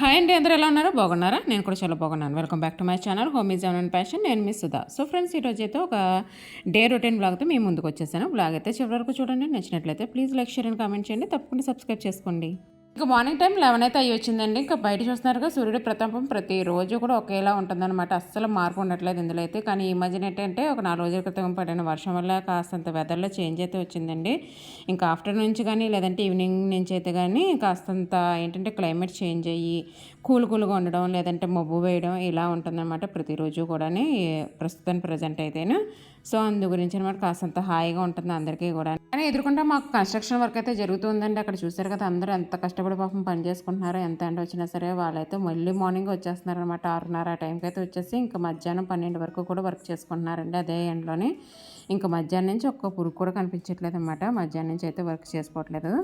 Hi అండి అందరూ ఎలా ఉన్నారో? బాగున్నారా? నేను కూడా చాలా బాగున్నాను. Welcome back to my channel home is and passion నేను మిస్ సుధా. సో ఫ్రెండ్స్ ఈరోజు అయితే ఒక డే రొటీన్ బ్లాగ్తో మేము ముందుకు వచ్చేసాను. బ్లాగ్ అయితే చివరి వరకు చూడండి. నచ్చినట్లయితే please like share and comment చేయండి. తప్పకుండా సబ్స్క్రైబ్ చేసుకోండి. ఇంకా మార్నింగ్ టైం లెవెన్ అయితే అయ్యి వచ్చిందండి. ఇంకా బయట చూస్తున్నారుగా సూర్యుడి ప్రతాపం ప్రతిరోజు కూడా ఒకేలా ఉంటుందన్నమాట. అస్సలు మార్పు ఉండట్లేదు ఇందులో అయితే. కానీ ఈ మధ్యన ఏంటంటే ఒక నాలుగు రోజుల క్రితం పడిన వర్షం వల్ల కాస్తంత వెదర్లో చేంజ్ అయితే వచ్చిందండి. ఇంకా ఆఫ్టర్నూన్ నుంచి కానీ లేదంటే ఈవినింగ్ నుంచి అయితే కానీ కాస్తంత ఏంటంటే క్లైమేట్ చేంజ్ అయ్యి కూల్ కూల్గా ఉండడం లేదంటే మబ్బు వేయడం ఇలా ఉంటుందన్నమాట ప్రతిరోజు కూడా ప్రస్తుతం ప్రజెంట్ అయితేనే. సో అందు గురించి అనమాట కాస్తంత హాయిగా ఉంటుంది అందరికీ కూడా. కానీ ఎదుర్కొంటే మాకు కన్స్ట్రక్షన్ వర్క్ అయితే జరుగుతుందండి. అక్కడ చూసారు కదా అందరూ ఎంత కష్టపడి పాపం పని చేసుకుంటున్నారో ఎంత ఎండ వచ్చినా సరే వాళ్ళైతే మళ్ళీ మార్నింగ్ వచ్చేస్తున్నారు అనమాట ఆరున్నర ఆ టైంకి అయితే వచ్చేసి ఇంకా మధ్యాహ్నం పన్నెండు వరకు కూడా వర్క్ చేసుకుంటున్నారండి అదే ఎండలోనే. ఇంకా మధ్యాహ్నం నుంచి ఒక్క పురుగు కూడా కనిపించట్లేదు అనమాట మధ్యాహ్నం నుంచి అయితే వర్క్ చేసుకోవట్లేదు.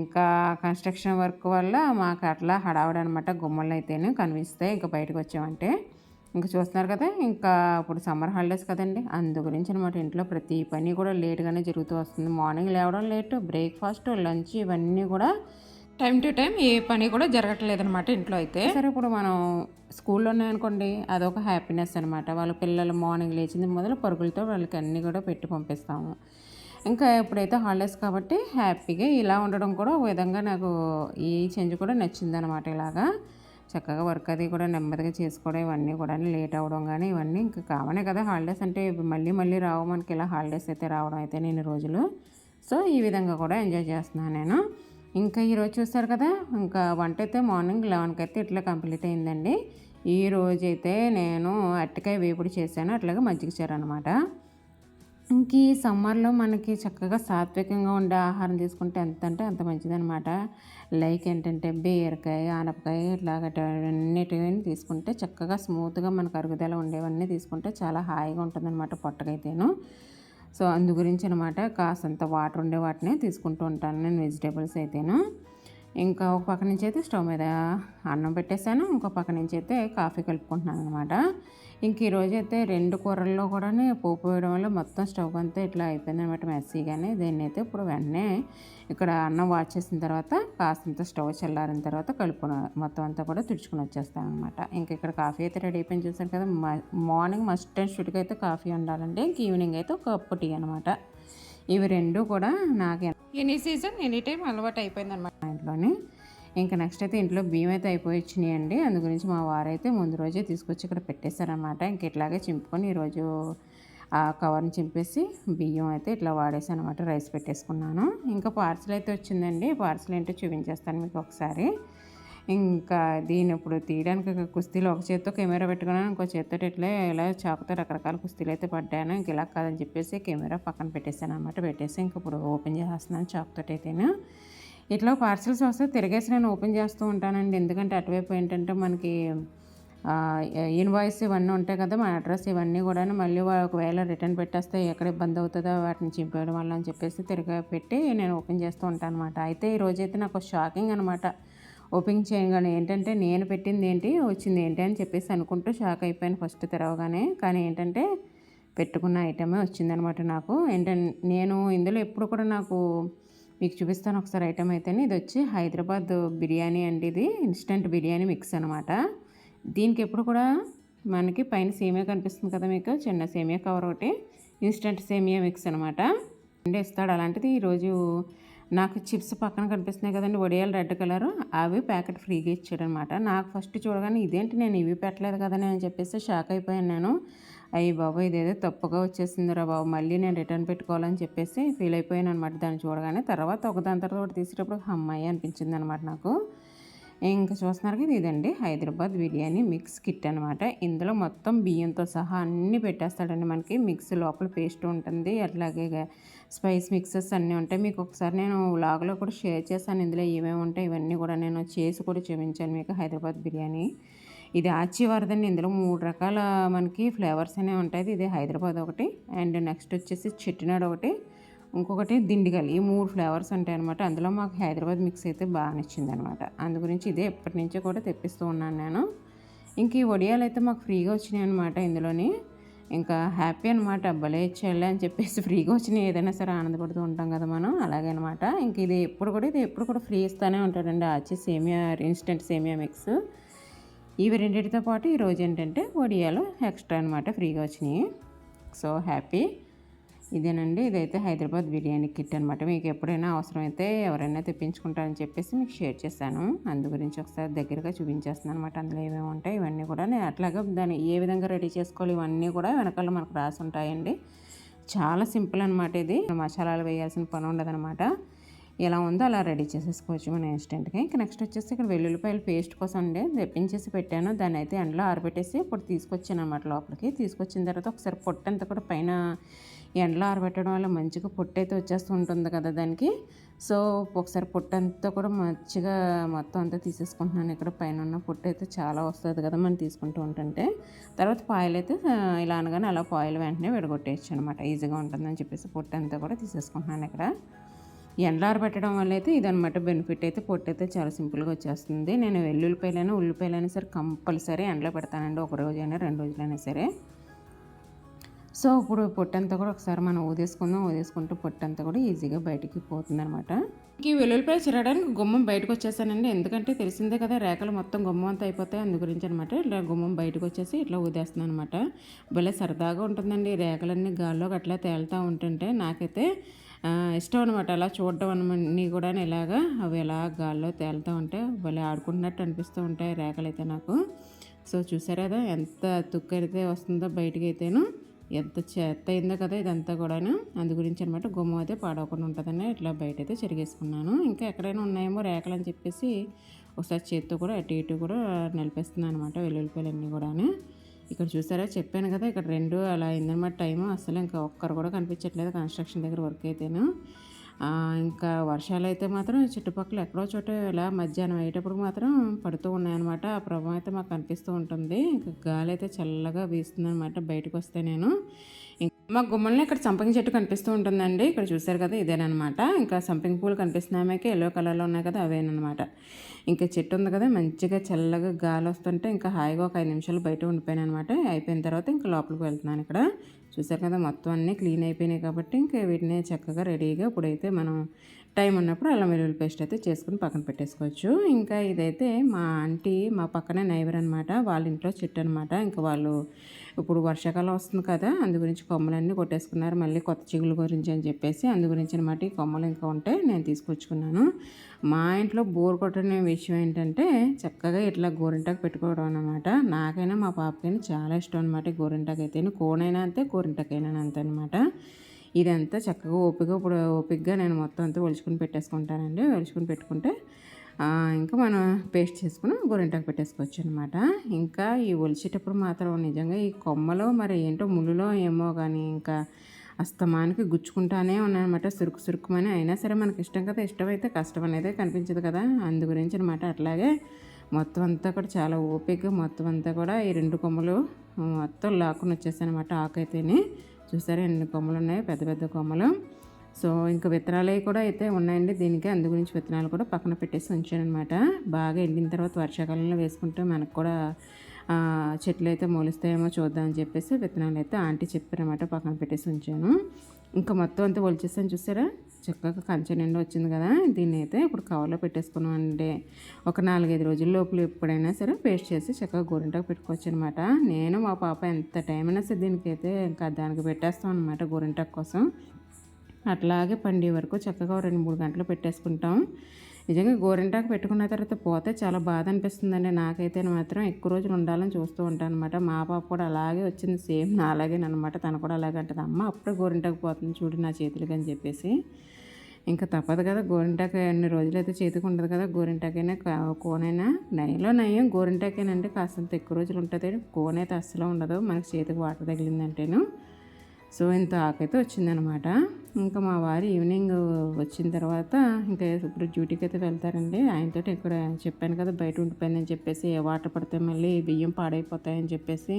ఇంకా కన్స్ట్రక్షన్ వర్క్ వల్ల మాకు అట్లా హడావుడి అనమాట గుమ్మలు అయితేనే కనిపిస్తాయి ఇంకా బయటకు వచ్చామంటే. ఇంకా చూస్తున్నారు కదా ఇంకా ఇప్పుడు సమ్మర్ హాలిడేస్ కదండి. అందు గురించి అనమాట ఇంట్లో ప్రతి పని కూడా లేట్గానే జరుగుతూ వస్తుంది. మార్నింగ్ లేవడం లేటు బ్రేక్ఫాస్ట్ లంచ్ ఇవన్నీ కూడా టైం టు టైం ఏ పని కూడా జరగట్లేదు అనమాట ఇంట్లో అయితే. సరే ఇప్పుడు మనం స్కూల్లో ఉన్నాయనుకోండి అదొక హ్యాపీనెస్ అనమాట. వాళ్ళ పిల్లలు మార్నింగ్ లేచింది మొదలు పరుగులతో వాళ్ళకి అన్నీ కూడా పెట్టి పంపిస్తాము. ఇంకా ఎప్పుడైతే హాలిడేస్ కాబట్టి హ్యాపీగా ఇలా ఉండడం కూడా ఒక విధంగా నాకు ఈ చేంజ్ కూడా నచ్చిందనమాట ఇలాగా. చక్కగా వర్క్ అది కూడా నెమ్మదిగా చేసుకోవడం ఇవన్నీ కూడా లేట్ అవ్వడం కానీ ఇవన్నీ ఇంకా కామనే కదా హాలిడేస్ అంటే మళ్ళీ మళ్ళీ రావు మనకి ఇలా హాలిడేస్ అయితే రావడం అయితే నేను రోజులు. సో ఈ విధంగా కూడా ఎంజాయ్ చేస్తున్నాను నేను. ఇంకా ఈరోజు చూస్తారు కదా ఇంకా వంట అయితే మార్నింగ్ లెవెన్కి అయితే ఇట్లా కంప్లీట్ అయిందండి. ఈ రోజైతే నేను అరటికాయ వేపుడు చేశాను అట్లాగే మజ్జిగ అనమాట ఇంక ఈ సమ్మర్లో మనకి చక్కగా సాత్వికంగా ఉండే ఆహారం తీసుకుంటే ఎంత అంటే అంత మంచిదనమాట లైక్ ఏంటంటే బీరకాయ ఆనపకాయ ఇట్లాగ తీసుకుంటే చక్కగా స్మూత్గా మనకు అరుగుదల ఉండేవన్నీ తీసుకుంటే చాలా హాయిగా ఉంటుందన్నమాట పొట్టకైతేను. సో అందు గురించి అనమాట కాసంత వాటర్ ఉండే వాటినే తీసుకుంటూ ఉంటాను నేను వెజిటేబుల్స్ అయితేను. ఇంకా ఒక పక్క నుంచి అయితే స్టవ్ మీద అన్నం పెట్టేశాను ఇంకో పక్క నుంచి అయితే కాఫీ కలుపుకుంటున్నాను అనమాట ఇంక ఈరోజు అయితే రెండు కూరల్లో కూడా పోపు వేయడం వల్ల మొత్తం స్టవ్ అంతా ఇట్లా అయిపోయింది అనమాట మెస్సీగానే. దీన్ని అయితే ఇప్పుడు వెంటనే ఇక్కడ అన్నం వాచ్ చేసిన తర్వాత కాస్తంత స్టవ్ చల్లారిన తర్వాత కలుపుకుని మొత్తం అంతా కూడా తుడుచుకుని వచ్చేస్తాను అనమాట ఇంక ఇక్కడ కాఫీ అయితే రెడీ అయిపోయింది చూసాను కదా. మార్నింగ్ మస్ట్ అండ్ షుడ్గా అయితే కాఫీ ఉండాలండి. ఇంక ఈవినింగ్ అయితే ఒక కప్పు టీ అనమాట ఇవి రెండు కూడా నాకు. ఎనీ సీజన్ ఎనీ టైం అలవాటు అయిపోయింది అనమాట మా ఇంట్లోని. ఇంకా నెక్స్ట్ అయితే ఇంట్లో బియ్యం అయితే అయిపోయి అండి అందు గురించి మా వారైతే ముందు రోజే తీసుకొచ్చి ఇక్కడ పెట్టేశారనమాట ఇంక ఇట్లాగే చింపుకొని ఈరోజు ఆ కవర్ని చింపేసి బియ్యం అయితే ఇట్లా వాడేసాను అనమాట రైస్ పెట్టేసుకున్నాను. ఇంకా పార్సల్ అయితే వచ్చిందండి. పార్సల్ ఏంటో చూపించేస్తాను మీకు ఒకసారి. ఇంకా దీని ఇప్పుడు తీయడానికి కుస్తీలు ఒక చేత్తో కెమెరా పెట్టుకున్నాను. ఇంకో చేత్తో ఇట్లా ఇలా చాకుతో రకరకాల కుస్తీలు అయితే పడ్డాను. ఇంక ఇలా కాదని చెప్పేసి కెమెరా పక్కన పెట్టేసాను అనమాట పెట్టేసి ఇంక ఇప్పుడు ఓపెన్ చేస్తున్నాను చాకుతో అయితేను ఇట్లా పార్సిల్స్ వస్తే తిరిగేసి నేను ఓపెన్ చేస్తూ ఉంటానండి. ఎందుకంటే అటువైపు ఏంటంటే మనకి ఇన్వాయిస్ ఇవన్నీ ఉంటాయి కదా మా అడ్రస్ ఇవన్నీ కూడా మళ్ళీ ఒకవేళ రిటర్న్ పెట్టేస్తే ఎక్కడ ఇబ్బంది అవుతుందో వాటిని చింపేయడం వల్ల అని చెప్పేసి తిరిగి పెట్టి నేను ఓపెన్ చేస్తూ ఉంటాను అనమాట అయితే ఈరోజైతే నాకు షాకింగ్ అనమాట ఓపెన్ చేయగానే ఏంటంటే నేను పెట్టింది ఏంటి వచ్చింది ఏంటి అని చెప్పేసి అనుకుంటూ షాక్ అయిపోయాను ఫస్ట్ తెరవగానే. కానీ ఏంటంటే పెట్టుకున్న ఐటమే వచ్చిందనమాట నాకు. ఏంటంటే నేను ఇందులో ఎప్పుడు కూడా నాకు మీకు చూపిస్తాను ఒకసారి ఐటమ్ అయితేనే. ఇది వచ్చి హైదరాబాద్ బిర్యానీ అండి ఇది. ఇన్స్టెంట్ బిర్యానీ మిక్స్ అనమాట దీనికి ఎప్పుడు కూడా మనకి పైన సేమియా కనిపిస్తుంది కదా మీకు? చిన్న సేమియా కవర్ ఒకటి. ఇన్స్టెంట్ సేమియా మిక్స్ అనమాట అండి ఇస్తాడు. అలాంటిది ఈరోజు నాకు చిప్స్ పక్కన కనిపిస్తున్నాయి కదండి. వడియాలు రెడ్ కలర్. అవి ప్యాకెట్ ఫ్రీగా ఇచ్చాడు అనమాట నాకు ఫస్ట్ చూడగానే ఇదేంటి నేను ఇవి పెట్టలేదు కదని అని చెప్పేసి షాక్ అయిపోయాను నేను. అయ్యి బాబు ఇదేదో తప్పుగా వచ్చేసిందిరా బాబు మళ్ళీ నేను రిటర్న్ పెట్టుకోవాలని చెప్పేసి ఫీల్ అయిపోయాను అనమాట దాన్ని చూడగానే. తర్వాత ఒకదాని తర్వాత ఒకటి తీసేటప్పుడు అమ్మాయి అనిపించింది అనమాట నాకు. ఇంకా చూస్తున్నారు కదా ఇదండి హైదరాబాద్ బిర్యానీ మిక్స్ కిట్ అనమాట ఇందులో మొత్తం బియ్యంతో సహా అన్నీ పెట్టేస్తాడండి మనకి. మిక్స్ లోపల పేస్ట్ ఉంటుంది అట్లాగే స్పైస్ మిక్సెస్ అన్నీ ఉంటాయి. మీకు ఒకసారి నేను వ్లాగ్లో కూడా షేర్ చేశాను ఇందులో ఏమేమి ఉంటాయి ఇవన్నీ కూడా నేను చేసి కూడా చూపించాను మీకు హైదరాబాద్ బిర్యానీ. ఇది ఆచి వరదండి ఇందులో మూడు రకాల మనకి ఫ్లేవర్స్ అనేవి ఉంటాయి. ఇది హైదరాబాద్ ఒకటి అండ్ నెక్స్ట్ వచ్చేసి చెట్టినాడు ఒకటి ఇంకొకటి దిండిగల్. ఈ మూడు ఫ్లేవర్స్ ఉంటాయి అనమాట అందులో మాకు హైదరాబాద్ మిక్స్ అయితే బాగా నచ్చింది అనమాట అందు గురించి ఇదే ఎప్పటి నుంచో కూడా తెప్పిస్తూ ఉన్నాను నేను. ఇంక ఈ వడియాలు అయితే మాకు ఫ్రీగా వచ్చినాయి అనమాట ఇందులోని. ఇంకా హ్యాపీ అనమాట భలే ఇచ్చేయాలి అని చెప్పేసి ఫ్రీగా వచ్చిన ఏదైనా సరే ఆనందపడుతూ ఉంటాం కదా మనం. అలాగే అనమాట ఇంక ఇది ఎప్పుడు కూడా ఇది ఎప్పుడు కూడా ఫ్రీ ఇస్తూనే ఉంటాడండి. ఆచి సేమియా ఇన్స్టెంట్ సేమియా మిక్స్. ఇవి రెండింటితో పాటు ఈరోజు ఏంటంటే ఒడియాలు ఎక్స్ట్రా అనమాట ఫ్రీగా వచ్చినాయి. So happy. ఇదేనండి ఇదైతే హైదరాబాద్ బిర్యానీ కిట్ అనమాట మీకు ఎప్పుడైనా అవసరమైతే ఎవరైనా తెప్పించుకుంటారని చెప్పేసి మీకు షేర్ చేశాను. అందు గురించి ఒకసారి దగ్గరగా చూపించేస్తున్నాను అనమాట అందులో ఏమేమి ఉంటాయి ఇవన్నీ కూడా నేను అట్లాగా దాన్ని ఏ విధంగా రెడీ చేసుకోవాలి ఇవన్నీ కూడా వెనకాల మనకు రాసి ఉంటాయండి. చాలా సింపుల్ అనమాట ఇది. మసాలాలు వేయాల్సిన పని ఉండదనమాట ఎలా ఉందో అలా రెడీ చేసేసుకోవచ్చు మన ఇన్స్టెంట్గా. ఇంకా నెక్స్ట్ వచ్చేసి ఇక్కడ వెల్లుల్లిపాయల పేస్ట్ కోసం అండి తెప్పించేసి పెట్టాను. దాన్ని అయితే ఎండలో ఆరబెట్టేసి ఇప్పుడు తీసుకొచ్చాను అనమాట లోపలికి. తీసుకొచ్చిన తర్వాత ఒకసారి పొట్టంతా కూడా పైన ఎండలో ఆరబెట్టడం వల్ల మంచిగా పొట్టు అయితే వచ్చేస్తూ ఉంటుంది కదా దానికి. సో ఒకసారి పొట్టు అంతా కూడా మంచిగా మొత్తం అంతా తీసేసుకుంటున్నాను. ఇక్కడ పైన ఉన్న పొట్టు అయితే చాలా వస్తుంది కదా మనం తీసుకుంటూ ఉంటుంటే. తర్వాత పాయలు అయితే ఇలా అనగానే అలా పాయలు వెంటనే విడగొట్టేయచ్చు అనమాట ఈజీగా ఉంటుందని చెప్పేసి పొట్టు అంతా కూడా తీసేసుకుంటున్నాను ఇక్కడ. ఎండలార పెట్టడం వల్ల అయితే ఇదనమాట బెనిఫిట్ అయితే పొట్టు అయితే చాలా సింపుల్గా వచ్చేస్తుంది. నేను వెల్లుల్లిపాయలైనా ఉల్లిపాయలైనా సరే కంపల్సరీ ఎండలో పెడతానండి. ఒక రోజైనా రెండు రోజులైనా సరే. సో ఇప్పుడు పొట్టంతా కూడా ఒకసారి మనం ఊదేసుకుందాం. ఊదేసుకుంటూ పొట్టంతా కూడా ఈజీగా బయటికి పోతుంది అనమాట ఈ వెల్లుల్లిపాయ చిరడానికి గుమ్మం బయటకు వచ్చేసానండి. ఎందుకంటే తెలిసిందే కదా రేఖలు మొత్తం గుమ్మం అంతా అయిపోతాయి. అందు గురించి అనమాట ఇట్లా గుమ్మం బయటకు వచ్చేసి ఇట్లా ఊదేస్తున్నాను అనమాట భలే సరదాగా ఉంటుందండి. రేఖలన్నీ గాల్లోకి అట్లా తేలుతూ ఉంటుంటే నాకైతే ఇష్టం అనమాట అలా చూడడం అన్నీ కూడా ఇలాగా అవి ఎలా గాల్లో తేలుతూ ఉంటే భలే ఆడుకుంటున్నట్టు అనిపిస్తూ ఉంటాయి రేఖలైతే నాకు. సో చూసారా కదా ఎంత తుక్కైతే వస్తుందో బయటకి అయితేను ఎంత చెత్త అయిందో కదా ఇదంతా కూడాను. అందు గురించి అనమాట గుమ్మం అయితే పాడవకుండా ఉంటుందని ఇట్లా బయట అయితే చెరిగేసుకున్నాను. ఇంకా ఎక్కడైనా ఉన్నాయేమో రేఖలు అని చెప్పేసి ఒకసారి చేత్తో కూడా అటు ఇటు కూడా నలిపేస్తున్నాను అనమాట వెల్లుల్లిపాయలన్నీ కూడాను. ఇక్కడ చూసారా? చెప్పాను కదా ఇక్కడ రెండు అలా అయిందనమాట టైము. అసలు ఇంకా ఒక్కరు కూడా కనిపించట్లేదు కన్స్ట్రక్షన్ దగ్గర వర్క్ అయితేను. ఇంకా వర్షాలు అయితే మాత్రం చుట్టుపక్కల ఎక్కడో చోట ఇలా మధ్యాహ్నం అయ్యేటప్పుడు మాత్రం పడుతూ ఉన్నాయన్నమాట. ఆ ప్రభావం అయితే మాకు కనిపిస్తూ ఉంటుంది. ఇంకా గాలి అయితే చల్లగా వీస్తుందనమాట బయటకు వస్తే నేను. మా గుమ్మల్ని ఇక్కడ సంపంగి చెట్టు కనిపిస్తూ ఉంటుందండి. ఇక్కడ చూసారు కదా ఇదేనమాట. ఇంకా సంపంగి పూలు కనిపిస్తున్నామేకి ఎల్లో కలర్లో ఉన్నాయి కదా అవేనమాట. ఇంకా చెట్టు ఉంది కదా మంచిగా చల్లగా గాలి వస్తుంటే ఇంకా హాయిగా ఒక ఐదు నిమిషాలు బయట ఉండిపోయాను అనమాట అయిపోయిన తర్వాత ఇంకా లోపలికి వెళ్తున్నాను ఇక్కడ. చూసారు కదా మొత్తం అన్నీ క్లీన్ అయిపోయినాయి కాబట్టి ఇంకా వీటిని చక్కగా రెడీగా ఇప్పుడైతే మనం టైం ఉన్నప్పుడు అల్లం వెల్లుల్లి పేస్ట్ అయితే చేసుకుని పక్కన పెట్టేసుకోవచ్చు. ఇంకా ఇదైతే మా ఆంటీ మా పక్కనే నైబర్ అనమాట వాళ్ళ ఇంట్లో చెట్టు అనమాట ఇంకా వాళ్ళు ఇప్పుడు వర్షాకాలం వస్తుంది కదా అందు గురించి కొమ్మలన్నీ కొట్టేసుకున్నారు. మళ్ళీ కొత్త చిగులు గురించి అని చెప్పేసి అందు గురించి అనమాట ఈ కొమ్మలు ఇంకా ఉంటే నేను తీసుకొచ్చుకున్నాను. మా ఇంట్లో బోర్ కొట్టడం విషయం ఏంటంటే చక్కగా ఇట్లా గోరింటాకు పెట్టుకోవడం అనమాట నాకైనా మా పాపకైనా చాలా ఇష్టం అనమాట గోరింటాకు అయితే కోనైనా అంతే గోరింటాకైనా అంతే అనమాట ఇదంతా చక్కగా ఓపిక ఇప్పుడు ఓపికగా నేను మొత్తం అంతా ఒలుచుకుని పెట్టేసుకుంటానండి. ఒలుచుకుని పెట్టుకుంటే ఇంకా మనం పేస్ట్ చేసుకుని గోరింటాకు పెట్టేసుకోవచ్చు అనమాట ఇంకా ఈ ఒలిచేటప్పుడు మాత్రం నిజంగా ఈ కొమ్మలో మరి ఏంటో ముళ్ళులో ఏమో కానీ ఇంకా అస్తమానికి గుచ్చుకుంటానే ఉన్నాయన్నమాట. సురుకు సురుకుమని అయినా సరే మనకి ఇష్టం కదా ఇష్టమైతే కష్టం అనేది కనిపించదు కదా. అందు గురించి అనమాట అట్లాగే మొత్తం అంతా కూడా చాలా ఓపిక మొత్తం అంతా కూడా ఈ రెండు కొమ్మలు మొత్తం లాక్కుని వచ్చేసాయి అనమాట ఆకైతేనే. చూసారా ఎన్ని కొమ్మలు ఉన్నాయి? పెద్ద పెద్ద కొమ్మలు. సో ఇంకా విత్తనాలు కూడా అయితే ఉన్నాయండి. దీనికి అందు గురించి విత్తనాలు కూడా పక్కన పెట్టేసి ఉంచాను అనమాట బాగా ఎండిన తర్వాత వర్షాకాలంలో వేసుకుంటే మనకు కూడా చెట్లు అయితే మొలుస్తాయేమో చూద్దామని చెప్పేసి విత్తనాలు అయితే ఆంటీ చెప్పారన్నమాట పక్కన పెట్టేసి ఉంచాను. ఇంకా మొత్తం అంతా ఒలిచేసాను చూసారా? చక్కగా కంచె నిండా వచ్చింది కదా. దీన్ని అయితే ఇప్పుడు కవర్లో పెట్టేసుకున్నాం అండి ఒక నాలుగైదు రోజుల లోపల ఎప్పుడైనా సరే పేస్ట్ చేసి చక్కగా గోరింటాకు పెట్టుకోవచ్చు అనమాట నేను మా పాప ఎంత టైం అయినా సరే దీనికైతే ఇంకా దానికి పెట్టేస్తాం అనమాట గోరింటాకు కోసం. అట్లాగే పండే వరకు చక్కగా రెండు మూడు గంటలు పెట్టేసుకుంటాం. నిజంగా గోరింటాకు పెట్టుకున్న తర్వాత పోతే చాలా బాధ అనిపిస్తుందండి. నాకైతే మాత్రం ఎక్కువ రోజులు ఉండాలని చూస్తూ ఉంటాను అనమాట మా పాప కూడా అలాగే వచ్చింది సేమ్ నా అలాగే అనమాట తను కూడా అలాగే అంటుంది అమ్మ అప్పుడే గోరింటాకు పోతుంది చూడు నా చేతులకి అని చెప్పేసి. ఇంకా తప్పదు కదా గోరింటాకు ఎన్ని రోజులైతే చేతికి ఉండదు కదా గోరింటాకైనా కోనైనా నయంలో నయం. గోరింటాకేనంటే కాస్తంత ఎక్కువ రోజులు ఉంటుంది. కోనైతే అస్సలు ఉండదు. మనకి చేతికి వాటర్ తగిలిందంటేను. సో ఇంత ఆకైతే వచ్చిందనమాట. ఇంకా మా వారు ఈవినింగ్ వచ్చిన తర్వాత ఇంకా ఇప్పుడు డ్యూటీకి అయితే వెళ్తారండి. ఆయనతో ఇక్కడ చెప్పాను కదా బయట ఉండిపోయిందని చెప్పేసి వాటర్ పడితే మళ్ళీ బియ్యం పాడైపోతాయని చెప్పేసి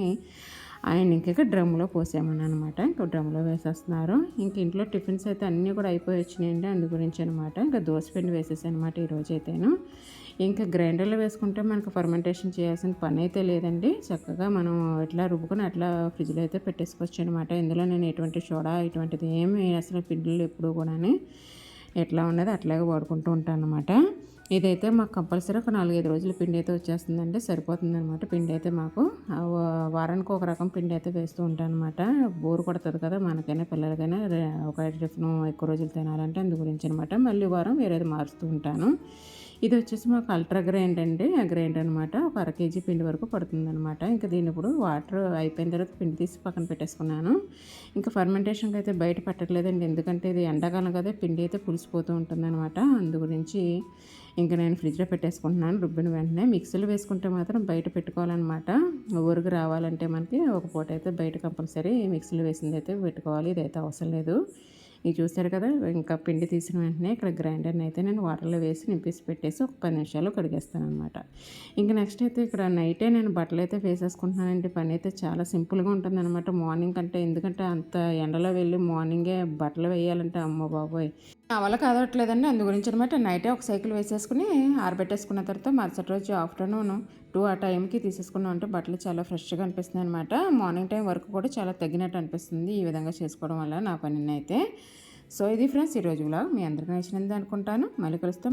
ఆయన ఇంక డ్రమ్లో పోసామని అనమాట ఇంకా డ్రమ్లో వేసేస్తున్నారు. ఇంక ఇంట్లో టిఫిన్స్ అయితే అన్నీ కూడా అయిపోయి వచ్చినాయండి అందు గురించి అనమాట ఇంకా దోశపిండి వేసేసాను అనమాట ఈరోజు అయితేను ఇంకా గ్రైండర్లో వేసుకుంటే మనకు ఫర్మెంటేషన్ చేయాల్సిన పని అయితే లేదండి. చక్కగా మనం ఇట్లా రుబ్బుకొని అట్లా ఫ్రిడ్జ్లో అయితే పెట్టేసుకోవచ్చు అనమాట ఇందులో నేను ఎటువంటి సోడా ఇటువంటిది ఏమి అసలు పిండిలు ఎప్పుడు కూడా ఎట్లా ఉన్నది అట్లాగే వాడుకుంటూ ఉంటాను అనమాట ఇదైతే మాకు కంపల్సరీ ఒక నాలుగైదు రోజులు పిండి అయితే వచ్చేస్తుందండి సరిపోతుంది అనమాట పిండి అయితే మాకు. ఆ వారానికి ఒక రకం పిండి అయితే వేస్తూ ఉంటాను అనమాట బోరు కొడుతుంది కదా మనకైనా పిల్లలకైనా. ఒక టిఫిన్ ఎక్కువ రోజులు తినాలంటే అందు గురించి అనమాట మళ్ళీ వారం వేరేది మారుస్తూ ఉంటాను. ఇది వచ్చేసి మాకు అల్ట్రా గ్రైండ్ అండి. ఆ గ్రైండ్ అనమాట ఒక అర కేజీ పిండి వరకు పడుతుంది అనమాట ఇంకా దీని ఇప్పుడు వాటర్ అయిపోయిన తర్వాత పిండి తీసి పక్కన పెట్టేసుకున్నాను. ఇంకా ఫర్మెంటేషన్కి అయితే బయట పెట్టట్లేదండి. ఎందుకంటే ఇది ఎండాకాలం కదా పిండి అయితే పులిసిపోతూ ఉంటుంది అనమాట అందు గురించి ఇంకా నేను ఫ్రిడ్జ్లో పెట్టేసుకుంటున్నాను. రుబ్బిన వెంటనే మిక్సీలో వేసుకుంటే మాత్రం బయట పెట్టుకోవాలన్నమాట. ఊరికి రావాలంటే మనకి ఒక పూట అయితే బయట కంపల్సరీ మిక్సీలో వేసింది అయితే పెట్టుకోవాలి. ఇదైతే అవసరం లేదు. ఇది చూశారు కదా ఇంకా పిండి తీసిన వెంటనే ఇక్కడ గ్రైండర్ని అయితే నేను వాటర్లో వేసి నింపేసి పెట్టేసి ఒక పది నిమిషాలు కడిగేస్తాను అనమాట ఇంకా నెక్స్ట్ అయితే ఇక్కడ నైటే నేను బట్టలు అయితే వేసేసుకుంటున్నానండి. పని అయితే చాలా సింపుల్గా ఉంటుంది అనమాట మార్నింగ్ కంటే ఎందుకంటే అంత ఎండలో వెళ్ళి మార్నింగే బట్టలు వేయాలంటే అమ్మ బాబోయ్. నా వల్ల కాదట్లేదండి. అందు గురించి అనమాట నైటే ఒక సైకిల్ వేసేసుకుని ఆరబెట్టేసుకున్న తర్వాత మరుసటి రోజు ఆఫ్టర్నూన్ టూ ఆ టైంకి తీసేసుకున్నాం అంటే బట్టలు చాలా ఫ్రెష్గా అనిపిస్తుంది అనమాట మార్నింగ్ టైం వరకు కూడా చాలా తగ్గినట్టు అనిపిస్తుంది ఈ విధంగా చేసుకోవడం వల్ల నా పనిని అయితే. సో ఇది ఫ్రెండ్స్ ఈరోజు వ్లాగ్ మీ అందరికీ నచ్చినది అనుకుంటాను. మళ్ళీ కలుస్తాం.